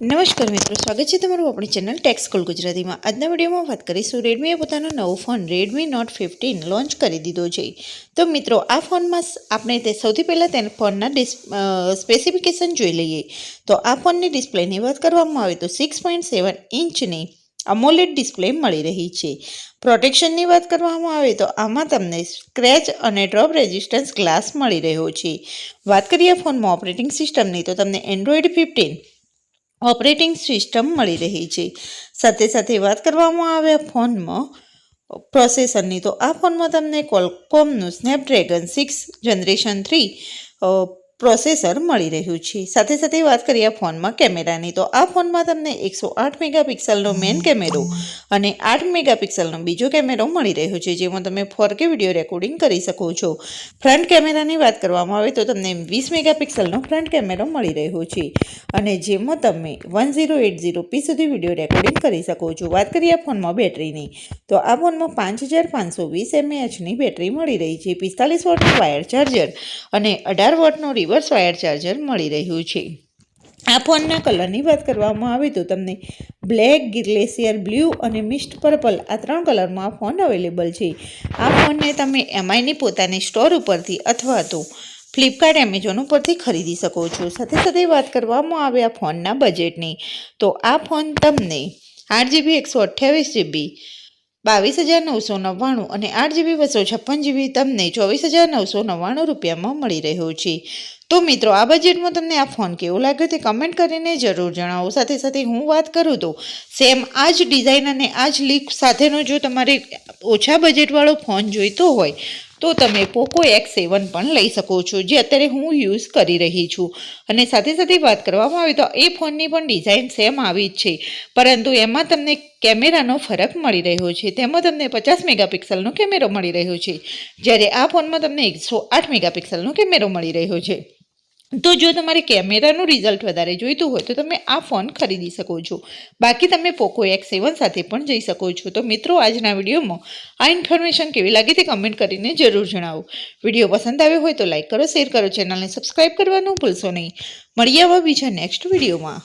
નમસ્કાર મિત્રો, સ્વાગત છે તમારું આપણી ચેનલ ટેક્સ કોલ ગુજરાતીમાં. આજના વિડીયોમાં વાત કરીશું રેડમીએ પોતાનો નવો phone Redmi Note fifteen launch કરી દીધો છે. તો મિત્રો, આ ફોનમાં આપણે તે સૌથી પહેલાં તેના ફોનના ડિસ સ્પેસિફિકેશન જોઈ લઈએ. તો આ ફોનની ડિસ્પ્લેની વાત કરવામાં આવે તો સિક્સ પોઈન્ટ સેવન ઇંચની અમોલેડ ડિસ્પ્લે મળી રહી છે. પ્રોટેક્શનની વાત કરવામાં આવે તો આમાં તમને સ્ક્રેચ અને ડ્રોપ રેઝિસ્ટન્સ ગ્લાસ મળી રહ્યો છે. વાત કરીએ ફોનમાં ઓપરેટિંગ સિસ્ટમની તો તમને એન્ડ્રોઈડ ફિફ્ટીન ઓપરેટિંગ સિસ્ટમ મળી રહી છે. સાથે સાથે વાત કરવામાં આવે ફોનમાં પ્રોસેસરની, તો આ ફોનમાં તમને કોલકોમનું Snapdragon six generation three processor મળી રહ્યું છે. સાથે સાથે વાત કરીએ ફોનમાં કેમેરાની તો આ ફોનમાં તમને એકસો આઠ મેગાપિક્સલનો મેઇન કેમેરો અને આઠ મેગાપિક્સલનો બીજો કેમેરો મળી રહ્યો છે જેમાં તમે ફોર કે વીડિયો રેકોર્ડિંગ કરી શકો છો. ફ્રન્ટ કેમેરાની વાત કરવામાં આવે તો તમને વીસ મેગાપિક્સલનો ફ્રન્ટ કેમેરો મળી રહ્યો છે. અને જેમાં તમે one zero eight zero P સુધી વીડિયો રેકોર્ડિંગ કરી શકો છો. વાત કરીએ આ ફોનમાં બેટરીની તો આ ફોનમાં પાંચ હજાર પાંચસો વીસ એમએએચની બેટરી મળી રહી છે. પિસ્તાલીસ વોટનું વાયર ચાર્જર અને અઢાર વોટનું રિવર્સ વાયર ચાર્જર મળી રહ્યું છે. આ ફોનના કલરની વાત કરવામાં આવે તો તમને બ્લેક ગ્લેસિયર બ્લુ અને મિસ્ટ પર્પલ આ ત્રણ કલરમાં આ ફોન અવેલેબલ છે. આ ફોનને તમે એમઆઈની પોતાની સ્ટોર ઉપરથી અથવા તો ફ્લિપકાર્ટ, એમેઝોન ઉપરથી ખરીદી શકો છો. સાથે સાથે વાત કરવામાં આવે આ ફોનના બજેટની, તો આ ફોન તમને આઠ જીબી, એકસો અઠ્યાવીસ જીબી, બાવીસ હજાર નવસો નવ્વાણું અને આઠ જીબી, બસો છપ્પન જીબી તમને ચોવીસ હજાર નવસો નવ્વાણું રૂપિયામાં મળી રહ્યો છે. તો મિત્રો, આ બજેટમાં તમને આ ફોન કેવો લાગ્યો તે કમેન્ટ કરીને જરૂર જણાવો. સાથે સાથે હું વાત કરું તો સેમ આ જ ડિઝાઇન અને આ જ લીક સાથેનો જો તમારે ઓછા બજેટવાળો ફોન જોઈતો હોય, તો તમે પોકો એક્સ સેવન પણ લઈ શકો છો, જે અત્યારે હું યુઝ કરી રહી છું. અને સાથે સાથે વાત કરવામાં આવે તો, એ ફોનની પણ ડિઝાઇન સેમ આવી જ છે. પરંતુ એમાં તમને કેમેરાનો ફરક મળી રહ્યો છે. તેમાં તમને પચાસ મેગાપિક્સલનો કેમેરો મળી રહ્યો છે. જ્યારે આ ફોનમાં તમને એકસો આઠ મેગાપિક્સલનો કેમેરો મળી રહ્યો છે. તો જો તમારે કેમેરાનું રિઝલ્ટ વધારે જોઈતું હોય તો તમે આ ફોન ખરીદી શકો છો. બાકી તમે પોકો એક્સ સેવન સાથે પણ જઈ શકો છો. તો મિત્રો, આજના વિડીયોમાં આ ઇન્ફોર્મેશન કેવી લાગી તે કમેન્ટ કરીને જરૂર જણાવો. વીડિયો પસંદ આવ્યો હોય તો લાઇક કરો, શેર કરો, ચેનલને સબસ્ક્રાઈબ કરવાનું ભૂલશો નહીં. મળીએ આવા બીજા નેક્સ્ટ વિડીયોમાં.